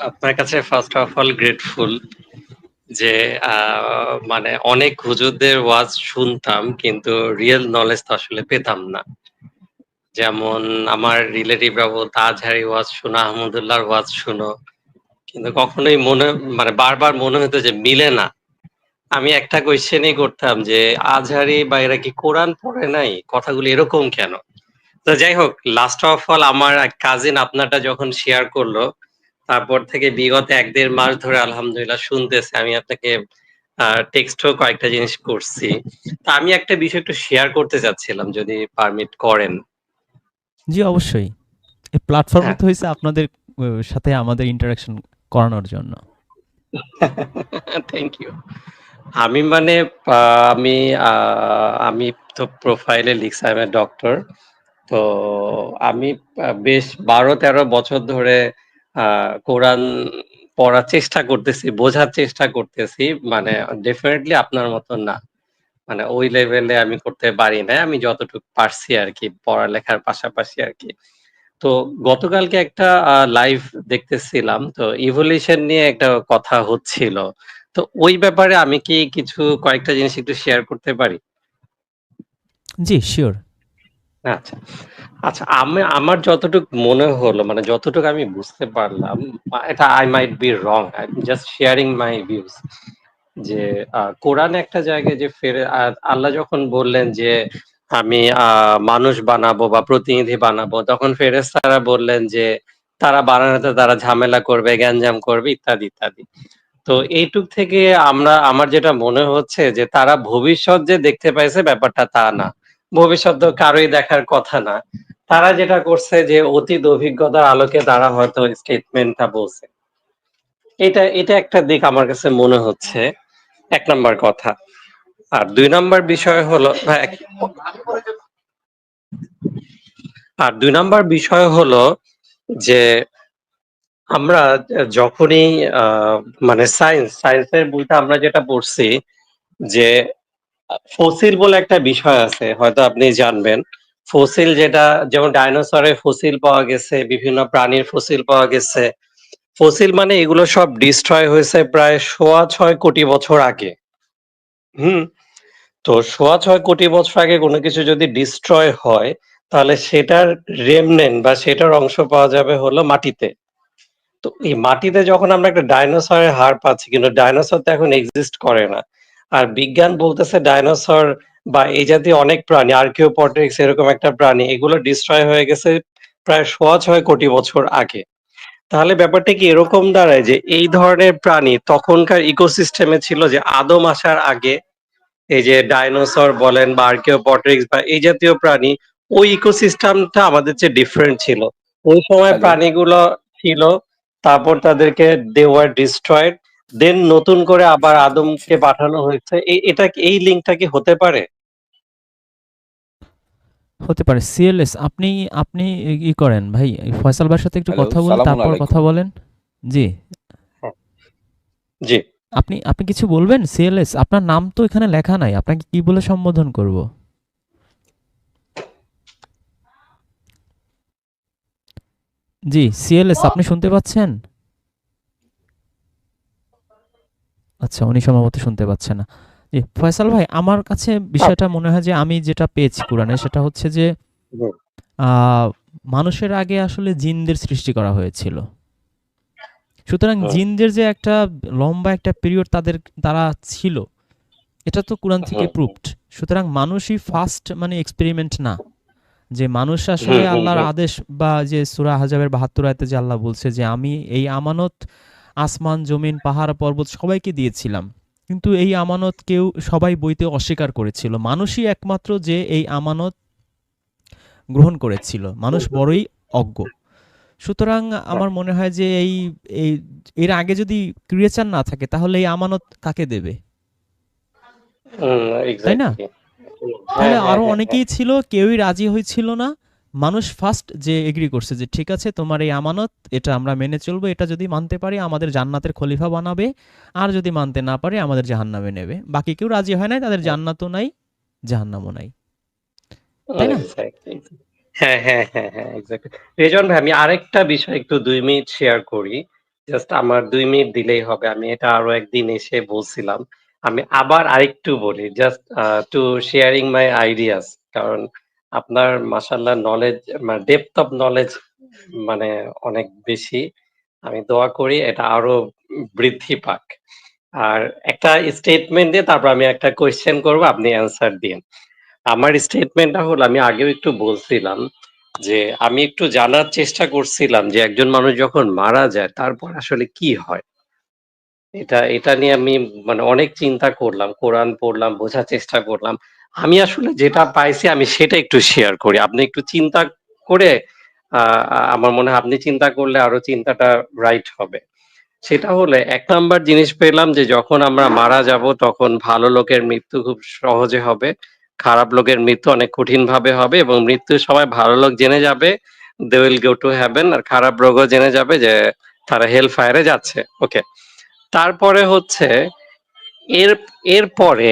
আপনার কাছে first of all grateful যে মানে অনেক হুজুরদের ওয়াজ শুনতাম কিন্তু রিয়েল নলেজ তো আসলে পেতাম না। যেমন আমার রিলেটিভরা বলত, "আজহারি ওয়াজ শোনো, আহমদুল্লাহর ওয়াজ শোনো।" কিন্তু কখনোই মনে মানে বারবার মনে হতো যে মিলে না। আমি একটা কোয়েশ্চেনই করতাম যে, "আজহারি বা এরা কি কোরআন পড়ে নাই? কথাগুলো এরকম কেন?" তো যাই হোক লাস্ট অফ অল আমার কাজিন আপনারটা যখন শেয়ার করল, তারপর থেকে বিগত এক দেড় মাস ধরে আলহামদুলিল্লাহ শুনতেছি। আমি আপনাকে টেক্সটও কয়েকটা জিনিস করছি। তা আমি একটা বিষয় একটু শেয়ার করতে চাচ্ছিলাম যদি পারমিট করেন। জি, অবশ্যই। এই প্ল্যাটফর্মই হ্যাঁ। তো হইছে আপনাদের সাথে আমাদের ইন্টারেকশন করানোর জন্য। Thank you. আমি মানে আমি আমি তো প্রোফাইলে লিখছি এ ডক্টর। তো আমি বেশ ১২-১৩ বছর ধরে কোরআন পড়ার চেষ্টা করতেছি, বোঝার চেষ্টা করতেছি। মানে ডেফিনেটলি আপনার মত না। মানে ওই লেভেলে আমি করতে পারি নাই। আমি যতটুকু পারছি আরকি পড়ালেখার পাশাপাশি আর কি তো গতকালকে একটা লাইভ দেখতেছিলাম। তো ইভোলিউশন নিয়ে একটা কথা হচ্ছিল। তো ওই ব্যাপারে আমি কি কিছু কয়েকটা জিনিস একটু শেয়ার করতে পারি? জি, সিউর। আচ্ছা। আচ্ছা আমি আমার যতটুক মনে হলো মানে যতটুকু আমি বুঝতে পারলাম এটা might be wrong. I'm just sharing my views. যে কোরআনে একটা জায়গায় যে ফেরে আল্লাহ যখন বললেন যে, "আমি মানুষ বানাবো বা প্রতিনিধি বানাবো" তখন ফেরেশতারা বললেন যে, "তারা বানানোতে তারা ঝামেলা করবে, গ্যাঞ্জাম করবে" ইত্যাদি, ইত্যাদি। তো এইটুক থেকে আমরা আমার যেটা মনে হচ্ছে যে তারা ভবিষ্যৎ যে দেখতে পাইছে ব্যাপারটা তা না। ভবিষ্যৎ তো কারোই দেখার কথা না। তারা যেটা করছে যে অতীত অভিজ্ঞতার আলোকে তারা হয়তো স্টেটমেন্টটা বলছে। এটা এটা একটা দিক আমার কাছে মনে হচ্ছে। এক নাম্বার কথা। আর দুই নাম্বার বিষয় হলো হ্যাঁ, আর দুই নাম্বার বিষয় হলো যে আমরা যখনই মানে সায়েন্স, সায়েন্সের বইটা আমরা যেটা পড়ছি যে ফসিল বলে একটা বিষয় আছে হয়তো আপনি জানবেন। ফসিল যেটা যেমন ডাইনোসরের ফসিল পাওয়া গেছে, বিভিন্ন প্রাণীর ফসিল পাওয়া গেছে। ফসিল মানে এগুলো সব ডিস্ট্রয় হয়েছে প্রায় ৬.৫ কোটি বছর আগে। হুম? তো ৬.৫ কোটি বছর আগে কোনো কিছু যদি ডিস্ট্রয় হয়, তাহলে সেটার রেমনেন বা সেটার অংশ পাওয়া যাবে হলো মাটিতে। তো এই মাটিতে যখন আমরা একটা ডাইনোসরের হাড় পাচ্ছি কিন্তু ডাইনোসর তো এখন এক্সিস্ট করে না। আর বিজ্ঞান বলতেছে ডাইনোসর বা এই জাতীয় অনেক প্রাণী আর্কিওপটেরিক্স এরকম একটা প্রাণী এগুলো ডিস্ট্রয় হয়ে গেছে প্রায় ৬.৫ কোটি বছর আগে। তাহলে ব্যাপারটা কি এরকম দাঁড়ায় যে এই ধরনের প্রাণী তখনকার ইকোসিস্টেমে ছিল যে আদম আসার আগে এই যে ডাইনোসর বলেন বা আর্কিওপটেরিক্স বা এই জাতীয় প্রাণী ওই ইকোসিস্টেমটা আমাদের চেয়ে ডিফারেন্ট ছিল। ওই সময় প্রাণীগুলো ছিল। তারপর তাদেরকে they were destroyed দেন নতুন করে আবার আদমকে পাঠানো হয়েছে। এটা এই লিঙ্কটা কি হতে পারে? হতে পারে। সিএলএস আপনি আপনি ই করেন ভাই ফয়সাল ভাইয়ের সাথে একটু কথা বলে সালামুন তারপর কথা বলেন। জি। হ্যাঁ। জি। আপনি আপনি কিছু বলবেন? সিএলএস আপনার নাম তো এখানে লেখা নাই। আপনাকে কি বলে সম্বোধন করব? জি, সিএলএস আপনি শুনতে পাচ্ছেন? আচ্ছা, উনি সম্ভবত শুনতে পাচ্ছে না। জি, ফয়সাল ভাই আমার কাছে বিষয়টা মনে হয় যে আমি যেটা পেয়েছি কুরআনে সেটা হচ্ছে যে মানুষের আগে আসলে জিনদের সৃষ্টি করা হয়েছিল। সুতরাং জিনদের যে একটা লম্বা একটা পিরিয়ড তাদের তারা ছিল, এটা তো কোরআন থেকে হুম। প্রুভড। সুতরাং মানুষই ফার্স্ট মানে এক্সপেরিমেন্ট না। যে মানুষ আসলে আল্লাহর আদেশ বা যে সূরা আহজাবের ৭২ আয়াতে যে আল্লাহ বলছে যে আমি এই আমানত আসমান, জমিন, পাহাড়, পর্বত সবাইকে দিয়েছিলাম। কিন্তু এই আমানত কেউ সবাই বইতে অস্বীকার করেছিল। মানুষই একমাত্র যে এই আমানত গ্রহণ করেছিল। মানুষ। বড়ই অজ্ঞ। সুতরাং। আমার মনে হয় যে এই এই এর আগে যদি ক্রিয়েচার না থাকে তাহলে এই আমানত কাকে দেবে? তাই না? তাহলে হ্যাঁ, আরও হ্যাঁ, অনেকেই হ্যাঁ। ছিল, কেউই রাজি হয়েছিল না। মানুষ ফার্স্ট যে এগ্রি করছে যে ঠিক আছে তোমার এই আমানত এটা আমরা মেনে চলবো। এটা যদি মানতে পারি আমাদের জান্নাতের খলিফা বানাবে। আর যদি মানতে না পারে আমাদের জাহান্নামে নেবে। বাকি কেউ রাজি হয় নাই, তাদের জান্নাতও নাই, জাহান্নামও নাই। তাই না? হ্যাঁ, হ্যাঁ, হ্যাঁ, হ্যাঁ, আমি আরেকটা বিষয় একটু ২ মিনিট শেয়ার করি। জাস্ট আমার ২ মিনিট দিলেই হবে। আমি এটা আরও একদিন এসে বলছিলাম। আমি আবার আরেকটু বলি just to sharing my ideas কারণ আপনার মাশাআল্লাহ নলেজ মানে ডেপথ অফ নলেজ মানে অনেক বেশি। আমি দোয়া করি এটা আরও বৃদ্ধি পাক। আর একটা স্টেটমেন্ট দিয়ে তারপর আমি একটা কোয়েশ্চেন করব, আপনি অ্যান্সার দিন আমার স্টেটমেন্টটা হলো আমি আগেও একটু বলছিলাম যে, আমি একটু জানার চেষ্টা করছিলাম যে, একজন মানুষ যখন মারা যায় তারপর আসলে কি হয়? এটা এটা নিয়ে আমি মানে অনেক চিন্তা করলাম। কোরআন পড়লাম, বোঝার চেষ্টা করলাম। আমি আসলে যেটা পাইছি আমি সেটা একটু শেয়ার করি। আপনি একটু চিন্তা করে আমার মনে হয় আপনি চিন্তা করলে আরও চিন্তাটা রাইট হবে। সেটা হলে এক নাম্বার জিনিস পেলাম যে, যখন আমরা মারা যাব তখন ভালো লোকের মৃত্যু খুব সহজে হবে। খারাপ লোকের মৃত্যু অনেক কঠিনভাবে হবে এবং মৃত্যুর সময় ভালো লোক জেনে যাবে they will go to heaven আর খারাপ লোকও জেনে যাবে যে, তারা হেল ফায়ারে যাচ্ছে। ওকে। তারপরে হচ্ছে এর এরপরে,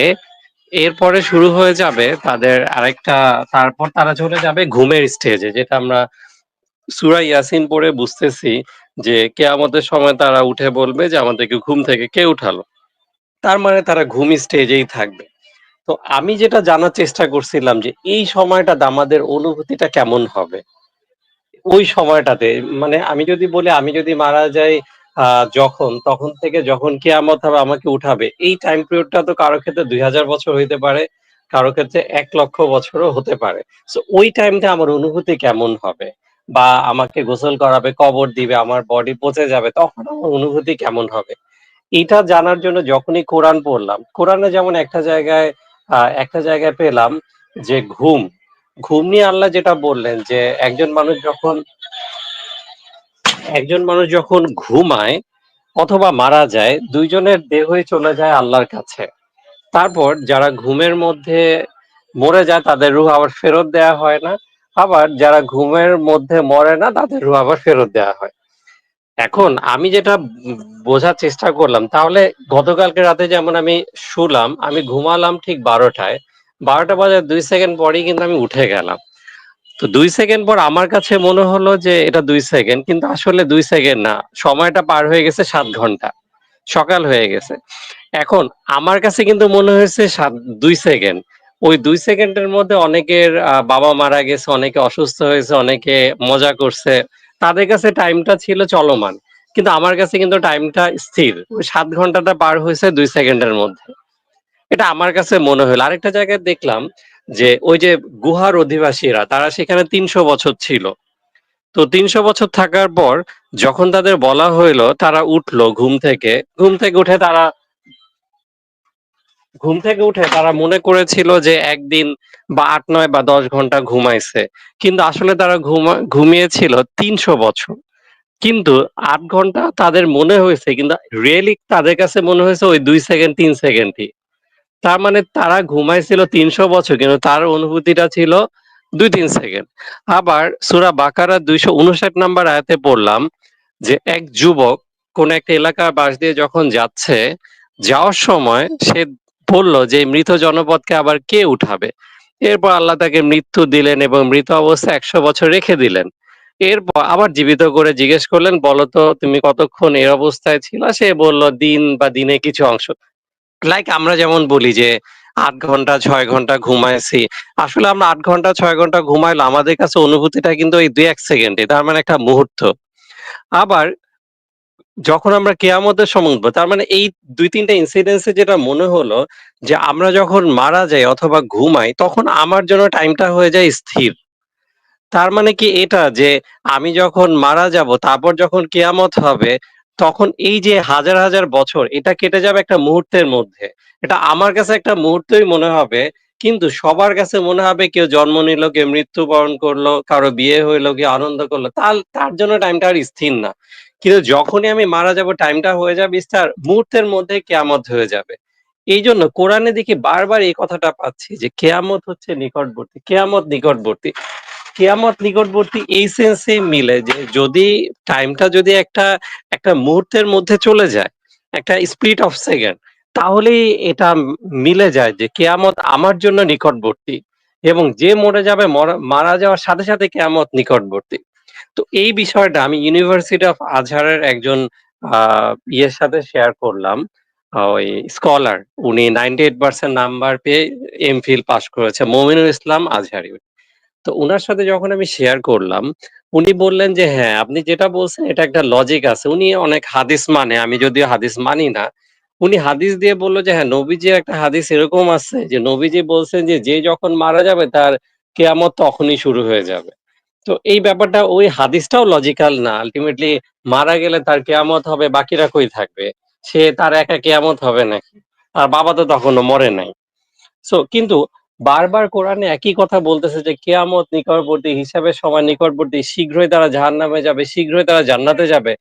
এরপরে শুরু হয়ে যাবে তাদের আরেকটা তারপর তারা চলে যাবে ঘুমের স্টেজে যেটা আমরা সূরা ইয়াসিন পড়ে বুঝতেছি যে, কেয়ামতের সময় তারা উঠে বলবে যে, আমাদেরকে ঘুম থেকে কে উঠালো? তার মানে তারা ঘুম স্টেজেই থাকবে। তো আমি যেটা জানার চেষ্টা করছিলাম যে, এই সময়টাতে আমাদের অনুভূতিটা কেমন হবে? ওই সময়টাতে মানে আমি যদি বলি আমি যদি মারা যাই যখন, তখন থেকে যখন কেয়ামত হবে আমাকে উঠাবে। এই টাইম পিরিয়ডটা তো কারও ক্ষেত্রে ২০০০ বছর হইতে পারে, কারও ক্ষেত্রে ১,০০,০০০ বছরও হতে পারে। সো ওই টাইমটা আমার অনুভূতি কেমন হবে? বা আমাকে গোসল করাবে, কবর দিবে, আমার বডি পচে যাবে, তখন আমার অনুভূতি কেমন হবে? এটা জানার জন্য যখনই কোরআন পড়লাম, কোরআনে যেমন একটা জায়গায় একটা জায়গায় পেলাম যে, ঘুম। ঘুম নিয়ে আল্লাহ যেটা বললেন যে, একজন মানুষ যখন একজন মানুষ যখন ঘুমায় অথবা মারা যায়, ২ জনের দেহই চলে যায় আল্লাহর কাছে। তারপর যারা ঘুমের মধ্যে মরে যায় তাদের রুহ আবার ফেরত দেয়া হয় না। আবার যারা ঘুমের মধ্যে মরে না তাদের রুহ আবার ফেরত দেয়া হয়। এখন আমি যেটা বোঝার চেষ্টা করলাম তাহলে গতকালকে রাতে যেমন আমি শুলাম, আমি ঘুমালাম ঠিক বারোটায় বারোটা বাজার দুই সেকেন্ড পরেই কিন্তু আমি উঠে গেলাম। তো দুই সেকেন্ড পর আমার কাছে মনে হলো যে, এটা দুই সেকেন্ড কিন্তু আসলে দুই সেকেন্ড না। সময়টা পার হয়ে গেছে সাত ঘণ্টা। সকাল হয়ে গেছে। এখন আমার কাছে কিন্তু মনে হয়েছে সাত দুই সেকেন্ড। ওই দুই সেকেন্ডের মধ্যে অনেকের বাবা মারা গেছে, অনেকে অসুস্থ হয়েছে, অনেকে মজা করছে। তাদের কাছে টাইমটা ছিল চলমান। কিন্তু আমার কাছে কিন্তু টাইমটা স্থির। ওই ৭ ঘন্টাটা পার হয়েছে দুই সেকেন্ডের মধ্যে। এটা আমার কাছে মনে হইল। আরেকটা জায়গায় দেখলাম যে, ওই যে গুহার অধিবাসীরা তারা সেখানে ৩০০ বছর ছিল। তো ৩০০ বছর থাকার পর যখন তাদের বলা হইল তারা উঠল ঘুম থেকে। ঘুম থেকে উঠে তারা ঘুম থেকে উঠে তারা মনে করেছিল যে, একদিন বা ৮, ৯ বা ১০ ঘণ্টা ঘুমাইছে। কিন্তু আসলে তারা ঘুমা ঘুমিয়েছিল ৩০০ বছর। কিন্তু আট ঘণ্টা তাদের মনে হয়েছে কিন্তু রিয়েলি তাদের কাছে মনে হয়েছে ওই দুই সেকেন্ড ৩ সেকেন্ডই। তার মানে তারা ঘুমাইছিল ৩০০ বছর কিন্তু তার অনুভূতিটা ছিল ২-৩ সেকেন্ড। আবার সূরা বাকারার ২৫৯ নাম্বার আয়াতে পড়লাম যে, এক যুবক কোন একটা এলাকার পাশ দিয়ে যখন যাচ্ছে, যাওয়ার সময় সে বলল যে, মৃত জনপদকে আবার কে উঠাবে?" এরপর আল্লাহ তাকে মৃত্যু দিলেন এবং মৃত অবস্থা একশো বছর রেখে দিলেন। এরপর আবার জীবিত করে জিজ্ঞেস করলেন, বলতো তুমি কতক্ষণ এর অবস্থায় ছিল সে বলল, "দিন বা দিনের কিছু অংশ।" লাইক আমরা যেমন বলি যে, আট ঘণ্টা ছয় ঘণ্টা ঘুমাইছি। আসলে আমরা আট ঘণ্টা ছয় ঘণ্টা ঘুমাইলে আমাদের কাছে অনুভূতিটা কিন্তু এই ২-১ সেকেন্ডে। তার মানে একটা মুহূর্ত। আবার যখন আমরা কেয়ামতের সময় তার মানে এই ২-৩ টা ইনসিডেন্স যেটা মনে হলো যে, আমরা যখন মারা যাই অথবা ঘুমাই তখন আমার জন্য টাইমটা হয়ে যায় স্থির। তার মানে কি এটা যে, আমি যখন মারা যাব তারপর যখন কেয়ামত হবে তখন এই যে হাজার, হাজার বছর এটা কেটে যাবে একটা মুহূর্তের মধ্যে। এটা আমার কাছে একটা মুহূর্তই মনে হবে। কিন্তু সবার কাছে মনে হবে কেউ জন্ম নিল, কেউ মৃত্যুবরণ করল, কারও বিয়ে হইল, কেউ আনন্দ করল। তাল তার জন্য টাইমটা আর স্থির না। কিন্তু যখনই আমি মারা যাব টাইমটা হয়ে যাবে স্টার মুহূর্তের মধ্যে কেয়ামত হয়ে যাবে। এইজন্য কোরআনে দেখি বারবার এই কথাটা পাচ্ছি যে, কেয়ামত হচ্ছে নিকটবর্তী, কেয়ামত নিকটবর্তী। কেয়ামত নিকটবর্তী এই সেন্স মিলে যে, যদি টাইমটা যদি একটা, একটা মুহূর্তের মধ্যে চলে যায়, একটা স্প্লিট অফ সেকেন্ড তাহলেই এটা মিলে যায় যে, কেয়ামত আমার জন্য নিকটবর্তী এবং যে মরে যাবে মরা যাওয়ার সাথে, সাথে কেয়ামত নিকটবর্তী। তো এই বিষয়টা আমি ইউনিভার্সিটি অফ আজহারের একজন ইয়ের সাথে শেয়ার করলাম ওই স্কলার উনি নাইনটি এইট পার্সেন্ট নাম্বার পেয়ে এমফিল পাস করেছে মমিনুল ইসলাম আজহারি তো উনার সাথে যখন আমি শেয়ার করলাম, উনি বললেন যে হ্যাঁ আপনি যেটা বলছেন এটা একটা লজিক আছে। উনি অনেক হাদিস মানে আমি যদিও হাদিস মানি না। উনি হাদিস দিয়ে বলল যে হ্যাঁ নবীজির একটা হাদিস এরকম আছে যে, নবীজি বলছেন যে যে যখন মারা যাবে তার কেয়ামত তখনই শুরু হয়ে যাবে। তো এই ব্যাপারটা ওই হাদিসটাও লজিক্যাল না। আলটিমেটলি মারা গেলে তার কেয়ামত হবে, বাকিরা কই থাকবে? সে তার একা কেয়ামত হবে নাকি? আর বাবা তো তখনও মরে নাই। সো কিন্তু বারবার কোরআনে একই কথা বলতেছে যে কেয়ামত নিকটবর্তী হিসাবে সময় নিকটবর্তী শীঘ্রই তারা জাহান্নামে যাবে শীঘ্রই তারা জান্নাতে যাবে।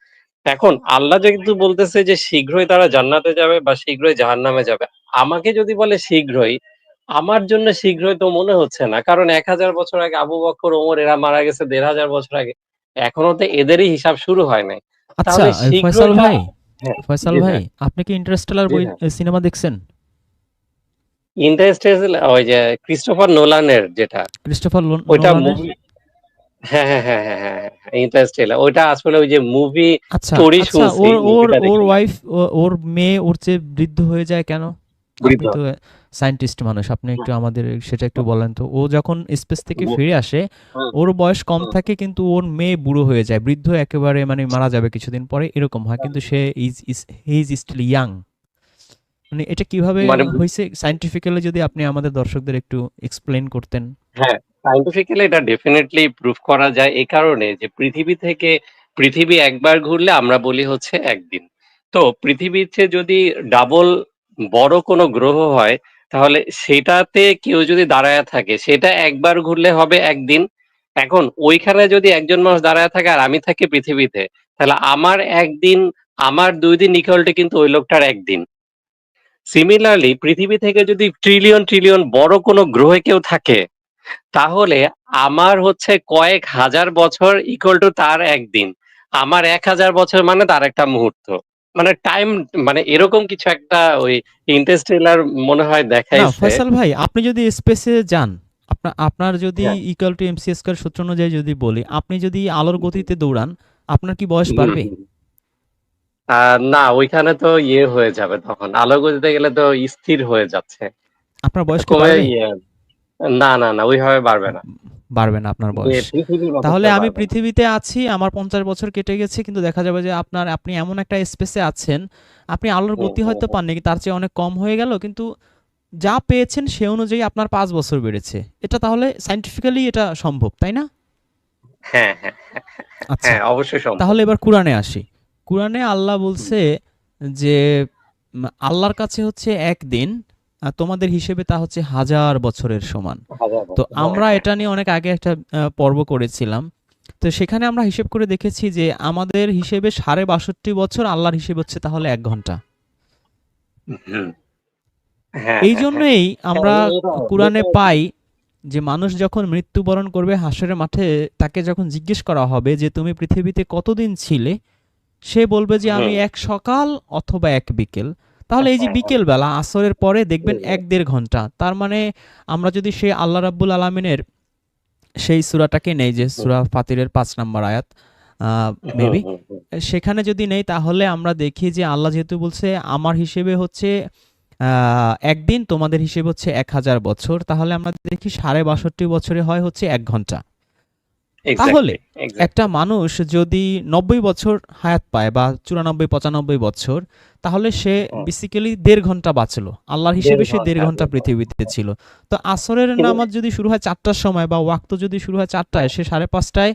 এখন আল্লাহ যেহেতু বলতেছে যে শীঘ্রই তারা জান্নাতে যাবে বা শীঘ্রই জাহান্নামে যাবে। আমাকে যদি বলে শীঘ্রই আমার জন্য শীঘ্রই তো মনে হচ্ছে না। কারণ এক হাজার বছর আগে আবু বক্কর ওমর এরা মারা গেছে দেড় হাজার বছর আগে। এখনও তো এদেরই হিসাব শুরু হয় নাই। আচ্ছা ফয়সাল ভাই হ্যাঁ ফয়সাল ভাই হ্যাঁ। আপনি কি ইন্টারস্টেলার বই হ্যাঁ। সিনেমা দেখছেন? ওই যে ক্রিস্টোফার নোলানের যেটা ক্রিস্টোফার ওইটা মুভি হ্যাঁ হ্যাঁ হ্যাঁ হ্যাঁ হ্যাঁ ওইটা আসলে ওই যে মুভি স্টোরি শুনছি ওর ওর মুভিটা ওর দেখি ওয়াইফ ওর মেয়ে ওর চেয়ে বৃদ্ধ হয়ে যায় কেন? তো সায়েন্টিস্ট মানুষ আপনি একটু আমাদের সেটা একটু বলেন তো। ও যখন স্পেস থেকে ফিরে আসে ওর বয়স কম থাকে কিন্তু ওর মেয়ে বুড়ো হয়ে যায়। বৃদ্ধ একেবারে মানে মারা যাবে কিছুদিন পরে এরকম হয়। কিন্তু সে is is he is still young মানে এটা কীভাবে মানে হয়েছে সায়েন্টিফিক্যালি যদি আপনি আমাদের দর্শকদের একটু এক্সপ্লেন করতেন। হ্যাঁ সাইন্টিফিক্যালি এটা ডেফিনেটলি প্রুফ করা যায় এই কারণে যে পৃথিবী থেকে পৃথিবী একবার ঘুরলে আমরা বলি হচ্ছে একদিন। তো পৃথিবীতে যদি ডাবল বড় কোনো গ্রহ হয় তাহলে সেটাতে কেউ যদি দাঁড়ায় থাকে সেটা একবার ঘুরলে হবে একদিন। এখন ওইখানে যদি একজন মানুষ দাঁড়ায় থাকে আর আমি থাকি পৃথিবীতে তাহলে আমার একদিন আমার দুই দিন ইকুয়ালটি কিন্তু ওই লোকটার একদিন। সিমিলারলি পৃথিবী থেকে যদি ট্রিলিয়ন ট্রিলিয়ন বড় কোনো গ্রহে কেউ থাকে তাহলে আমার হচ্ছে কয়েক হাজার বছর ইকুয়াল টু তার একদিন। আমার এক হাজার বছর মানে তার একটা মুহূর্ত। মানে টাইম মানে এরকম কিছু একটা ওই ইন্টারস্টেলার মনে হয় না দেখাইছে ফয়সাল ভাই আপনি যদি স্পেসে যান আপনার আপনার যদি ইকুয়াল টু এমসি স্কয়ার সূত্র অনুযায়ী যদি বলি আপনি যদি আলোর গতিতে দৌড়ান আপনার কি বয়স বাড়বে? না ওইখানে তো ইয়ে হয়ে যাবে তখন। আলো গতিতে গেলে তো স্থির হয়ে যাচ্ছে। আপনার বয়স কমে ইয়ে না না না ওইভাবে বাড়বে না। বাড়বে না আপনার বয়স। তাহলে আমি পৃথিবীতে আছি আমার পঞ্চাশ বছর কেটে গেছে কিন্তু দেখা যাবে যে আপনার আপনি এমন একটা স্পেসে আছেন আপনি আলোর গতি হয়তো। পাননি তার চেয়ে অনেক কম হয়ে গেল কিন্তু যা পেয়েছেন সে অনুযায়ী আপনার পাঁচ বছর বেড়েছে। এটা তাহলে সাইন্টিফিক্যালি এটা সম্ভব তাই না? হ্যাঁ হ্যাঁ। আচ্ছা। হ্যাঁ অবশ্যই সম্ভব। তাহলে এবার কোরআনে আসি। কোরআনে আল্লাহ বলছে যে আল্লাহর কাছে হচ্ছে একদিন আর তোমাদের হিসেবে তা হচ্ছে হাজার বছরের সমান। তো হ্যাঁ, আমরা এটা নিয়ে অনেক আগে একটা পর্ব করেছিলাম। তো সেখানে আমরা হিসেব করে দেখেছি যে আমাদের হিসেবে সাড়ে বাষট্টি বছর আল্লাহর হিসেব হচ্ছে তাহলে এক ঘণ্টা। হ্যাঁ, এই হ্যাঁ, জন্যই আমরা হ্যাঁ, কোরআনে পাই যে মানুষ যখন মৃত্যুবরণ করবে হাসরের মাঠে তাকে যখন জিজ্ঞেস করা হবে যে তুমি পৃথিবীতে কতদিন ছিলে? সে বলবে যে আমি এক সকাল অথবা এক বিকেল। তাহলে এই যে হ্যাঁ, বিকেল বেলা আসরের পরে দেখবেন এক দেড় ঘণ্টা। তার মানে আমরা যদি সেই আল্লাহ রাব্বুল আলমিনের সেই সুরাটাকে নেই যে সুরা ফাতিরের পাঁচ নম্বর আয়াত মেবি। সেখানে যদি নেই তাহলে আমরা দেখি যে আল্লাহ যেহেতু বলছে আমার হিসেবে হচ্ছে আহ, একদিন তোমাদের হিসেবে হচ্ছে এক হাজার বছর তাহলে আমরা দেখি সাড়ে বাষট্টি বছরে হয় হচ্ছে এক ঘণ্টা। তাহলে একটা মানুষ যদি নব্বই বছর হায়াত পায় বা চুরানব্বই পঁচানব্বই বছর তাহলে সে। বেসিক্যালি দেড় ঘণ্টা বাঁচলো। আল্লাহর হিসেবে সে দেড় ঘণ্টা, পৃথিবীতে ছিল। তো আসরের নামাজ যদি শুরু হয় চারটার সময় বা ওয়াক্ত যদি শুরু হয় চারটায় সে সাড়ে পাঁচটায়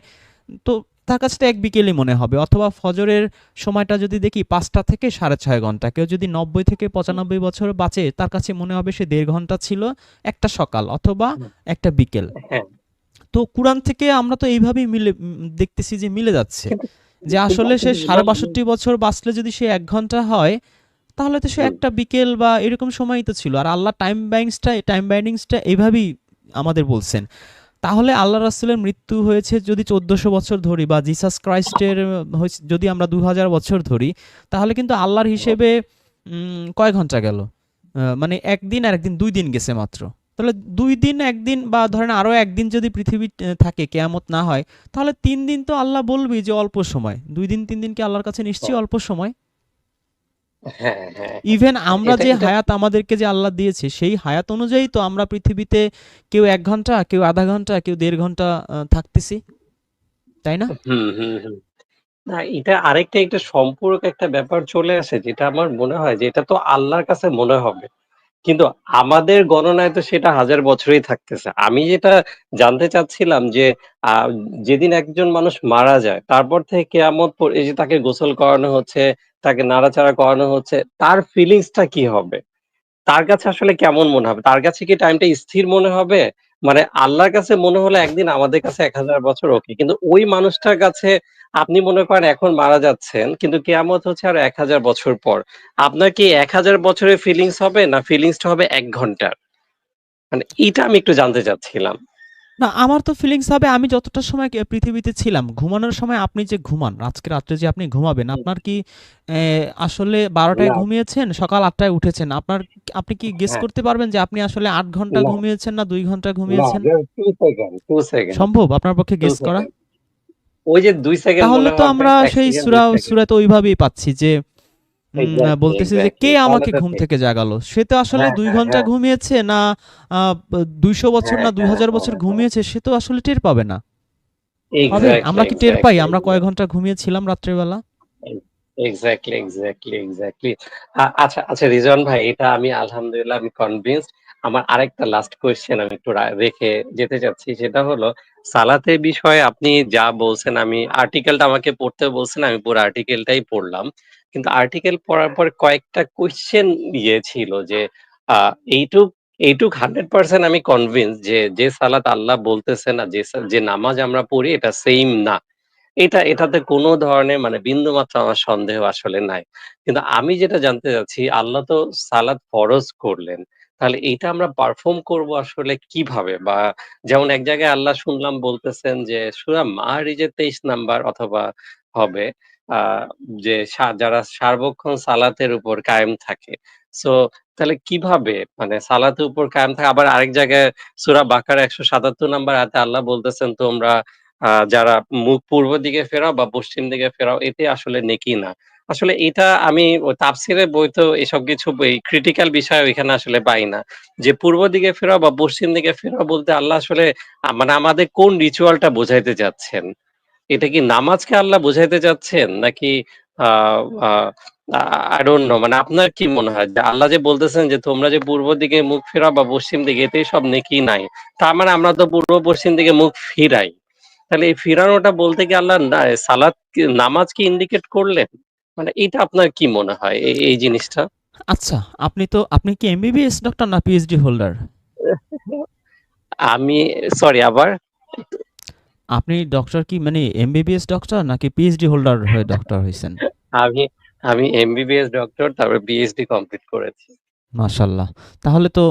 তো তার কাছে তো এক বিকেলই মনে হবে। অথবা ফজরের সময়টা যদি দেখি পাঁচটা থেকে সাড়ে ছয় ঘণ্টা কেউ যদি নব্বই থেকে পঁচানব্বই বছর বাঁচে তার কাছে মনে হবে সে দেড় ঘণ্টা ছিল একটা সকাল অথবা একটা বিকেল। হ্যাঁ, তো কোরআন থেকে আমরা তো এইভাবেই মিলে দেখতেছি যে মিলে যাচ্ছে। যে আসলে সে সাড়ে বাষট্টি বছর বাঁচলে যদি সে এক ঘণ্টা হয় তাহলে তো সে একটা বিকেল বা এরকম সময়ই তো ছিল। আর আল্লাহ টাইম বাইন্ডিংসটা টাইম বাইন্ডিংসটা এইভাবেই আমাদের বলছেন। তাহলে আল্লাহ রাসুলের মৃত্যু হয়েছে যদি চোদ্দশো বছর ধরি বা জিসাস ক্রাইস্টের যদি আমরা দু হাজার বছর ধরি তাহলে কিন্তু আল্লাহর হিসেবে উম, কয় ঘণ্টা গেল? মানে একদিন আর একদিন দুই দিন গেছে মাত্র। তাহলে দুই দিন একদিন বা ধরেন আরও একদিন যদি পৃথিবী থাকে কেয়ামত না হয় তাহলে তিন দিন তো আল্লাহ বলবি যে অল্প সময়। দুই দিন তিন দিন কি আল্লাহর কাছে নিশ্চয়ই অল্প সময়? হ্যাঁ হ্যাঁ। ইভেন আমরা যে হায়াত আমাদেরকে যে আল্লাহ দিয়েছে সেই হায়াত অনুযায়ী তো আমরা পৃথিবীতে কেউ এক ঘণ্টা কেউ আধা ঘণ্টা কেউ দেড় ঘণ্টা থাকতেছি। তাই না? হুম হুম হুম। না এটা আরেকটা একটা সম্পূরক একটা ব্যাপার চলে আসে যেটা আমার মনে হয় যে এটা তো আল্লাহর কাছে মনে হবে। কিন্তু আমাদের গণনায় তো সেটা হাজার বছরই থাকতেছে। আমি যেটা জানতে চাচ্ছিলাম যে যেদিন একজন মানুষ মারা যায়, তারপর থেকে কেয়ামত এই যে তাকে গোসল করানো হচ্ছে, তাকে নাড়াচাড়া করানো হচ্ছে, তার ফিলিংসটা কি হবে? তার কাছে আসলে কেমন মনে হবে? তার কাছে কি টাইমটা স্থির মনে হবে? মানে আল্লাহর কাছে মনে হলো একদিন আমাদের কাছে এক হাজার বছর, ওকে। কিন্তু ওই মানুষটার কাছে আপনি মনে করেন এখন মারা যাচ্ছেন, কিন্তু কেয়ামত হচ্ছে আর এক হাজার বছর পর। আপনার কি এক হাজার বছরের ফিলিংস হবে না ফিলিংসটা হবে এক ঘণ্টার? মানে এটা আমি একটু জানতে চাচ্ছিলাম। না আমার তো ফিলিংস হবে আমি যতটা সময় কে- পৃথিবীতে ছিলাম ঘুমানোর সময় আপনি যে ঘুমান আজকে রাত্রে যে আপনি ঘুমাবেন হুম। আপনার কি আসলে বারোটায় না। ঘুমিয়েছেন সকাল আটটায় উঠেছেন? আপনার আপনি কি গেস হ্যাঁ। করতে পারবেন যে আপনি আসলে আট ঘণ্টা না। ঘুমিয়েছেন না দুই ঘণ্টা না ঘুমিয়েছেন? টু সেকেন্ড টু সেকেন্ড সম্ভব? আপনার পক্ষে টু গেস করা? সেকেন্ড ওই যে দুই সেকেন্ড তাহলে মনে তো আমরা সেই সুরা দুই সেকেন্ড সুরাতে ওইভাবেই পাচ্ছি যে বলতেছে যে কে আমাকে ঘুম থেকে জাগালো? সে তো আসলে হ্যাঁ দুই হ্যাঁ ঘণ্টা হ্যাঁ। ঘুমিয়েছে না দুইশো বছর হ্যাঁ না দুই হ্যাঁ হাজার হ্যাঁ বছর হ্যাঁ। ঘুমিয়েছে সে তো আসলে টের পাবে না। আমরা কি টের পাই? আমরা কয় ঘণ্টা ঘুমিয়েছিলাম রাত্রেবেলা। এক্স্যাক্টলি এক্স্যাক্টলি এক্স্যাক্টলি আচ্ছা আচ্ছা রিজন ভাই এটা আমি আলহামদুলিল্লাহ আমি কনভিন্সড আমার আরেকটা লাস্ট কোয়েশ্চেন আমি একটু রেখে যেতে চাচ্ছি সেটা হলো সালাতের বিষয়ে আপনি যা বলছেন আমি আর্টিকেলটা আমাকে পড়তে বলছেন আমি পুরো আর্টিকেলটাই পড়লাম। কিন্তু আর্টিকেল পড়ার পর কয়েকটা কোয়েশ্চেন ইয়ে ছিল যে এইটুক এইটুক হান্ড্রেড পার্সেন্ট আমি কনভিন্স যে যে সালাত আল্লাহ বলতেছেন না যে নামাজ আমরা পড়ি এটা সেম না। এটা, এটাতে কোনো ধরনের মানে বিন্দু মাত্র আমার সন্দেহ আসলে নাই। কিন্তু আমি যেটা জানতে চাচ্ছি, আল্লাহ তো সালাত ফরজ করলেন। তাহলে এটা আমরা পারফর্ম করব আসলে কীভাবে? বা যেমন এক জায়গায় আল্লাহ শুনলাম বলতেছেন যে, সুরা মারিজের তেইশ নাম্বার অথবা হবে যে যারা সার্বক্ষণ সালাতের উপর কায়েম থাকে। সো, তাহলে কীভাবে? মানে সালাতের উপর কায়েম থাকে, আবার আরেক জায়গায় সুরা বাকার একশো সাতাত্তর নাম্বার হাতে আল্লাহ বলতেছেন, তোমরা যারা মুখ পূর্ব দিকে ফেরাও বা পশ্চিম দিকে ফেরাও, এতে আসলে নেকি না। আসলে এটা আমি তাফসিরের বই তো এসব কিছু ক্রিটিক্যাল বিষয় এখানে আসলে পাই না। যে পূর্ব দিকে ফেরাও বা পশ্চিম দিকে ফেরাও বলতে আল্লাহ আসলে মানে আমাদের কোন রিচুয়ালটা বোঝাইতে চাচ্ছেন এটা কি নামাজকে আল্লাহ বোঝাইতে চাচ্ছেন নাকি আই ডোন্ট নো মানে আপনার কি মনে হয়? যে আল্লাহ যে বলতেছেন যে তোমরা যে পূর্ব দিকে মুখ ফেরাও বা পশ্চিম দিকে এতেই সব নেকি নাই। তার মানে আমরা তো পূর্ব পশ্চিম দিকে মুখ ফিরাই। তাহলে এই ফিরানোটা বলতে কি আল্লাহ সালাত নামাজ কি ইন্ডিকেট করলেন? মানে এটা আপনার কি মনে হয় এই এই জিনিসটা? আচ্ছা আপনি তো আপনি কি এমবিবিএস ডক্টর না পিএইচডি হোল্ডার আমি সরি আবার? আপনি ডক্টর কি মানে এমবিবিএস ডক্টর নাকি পিএইচডি হোল্ডার হয়ে ডক্টর হয়েছেন আমি আমি এমবিবিএস ডক্টর তারপর পিএইচডি কমপ্লিট করেছি। মাশাল্লাহ তাহলে তো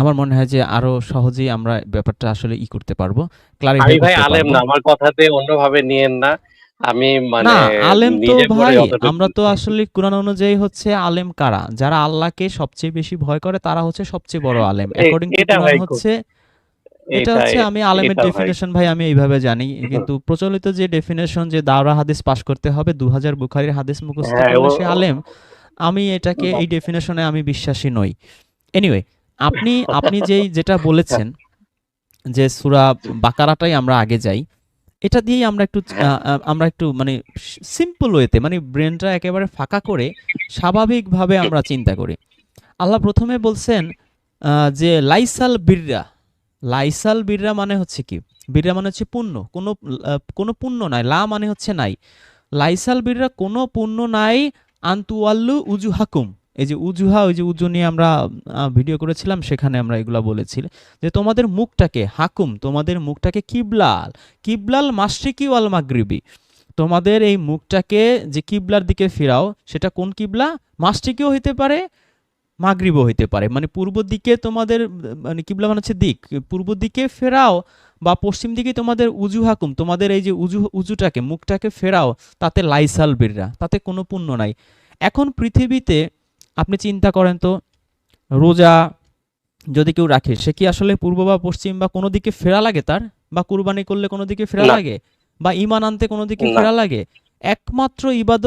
আমার মনে হয় যে আরও সহজেই আমরা ব্যাপারটা আসলে ই করতে পারব আমি ক্লারিফাই ভাই আলেম না আমার কথাতে অন্যভাবে নিয়েন না। আমি মানে না আলেম তো ভাই আমরা তো আসলে কোরআন অনুযায়ী হচ্ছে আলেম কারা? যারা আল্লাহকে সবচেয়ে বেশি ভয় করে তারা হচ্ছে সবচেয়ে বড় আলেম। অ্যাকর্ডিং টু হচ্ছে এটা হচ্ছে আমি আলেমের ডেফিনেশন ভাই। আমি এইভাবে জানি। কিন্তু প্রচলিত যে ডেফিনেশন যে দাওরা হাদিস পাশ করতে হবে দু হাজার বুখারির হাদিস মুখস্থ হ্যাঁ করলে সে আলেম আমি এটাকে এই ডেফিনেশনে আমি বিশ্বাসী নই। এনিওয়ে আপনি আপনি যেই যেটা বলেছেন যে সুরা বাকারাটাই আমরা আগে যাই এটা দিয়েই আমরা একটু আমরা একটু মানে সিম্পল ওয়েতে মানে ব্রেনটা একেবারে ফাঁকা করে স্বাভাবিকভাবে আমরা চিন্তা করি। আল্লাহ প্রথমে বলছেন আহ, যে লাইসাল বিররা লাইসাল বিররা মানে হচ্ছে কি? বিররা মানে হচ্ছে পুণ্য। কোনো কোনো পুণ্য নাই। লা মানে হচ্ছে নাই। লাইসাল বিররা কোনো পুণ্য নাই। আন্তুয়াল্লু উজু হাকুম এই যে উজুহা, ওই যে উজু নিয়ে আমরা ভিডিও করেছিলাম, সেখানে আমরা এগুলো বলেছি। যে তোমাদের মুখটাকে, হাকুম, তোমাদের মুখটাকে কিবলাল। কিবলাল মাসরিকি ওয়াল মাগরিবি। তোমাদের এই মুখটাকে যে কিবলার দিকে ফেরাও, সেটা কোন কিবলা? মাসরিকিও হইতে পারে মাগরিবও হইতে পারে। মানে পূর্ব দিকে তোমাদের মানে কিবলা মানে হচ্ছে দিক। পূর্ব দিকে ফেরাও বা পশ্চিম দিকে তোমাদের উজু হাকুম তোমাদের এই যে উজু উজুটাকে মুখটাকে ফেরাও তাতে লাইসাল বিররা তাতে কোনো পুণ্য নাই। এখন পৃথিবীতে আপনি চিন্তা করেন তো রোজা যদি কেউ রাখে সে কি আসলে পূর্ব বা পশ্চিম বা কোনো দিকে ফেরা লাগে তার? বা কুরবানি করলে কোনো দিকে ফেরা লাগে? বা ঈমান আনতে কোনো দিকে ফেরা লাগে? একমাত্র ইবাদত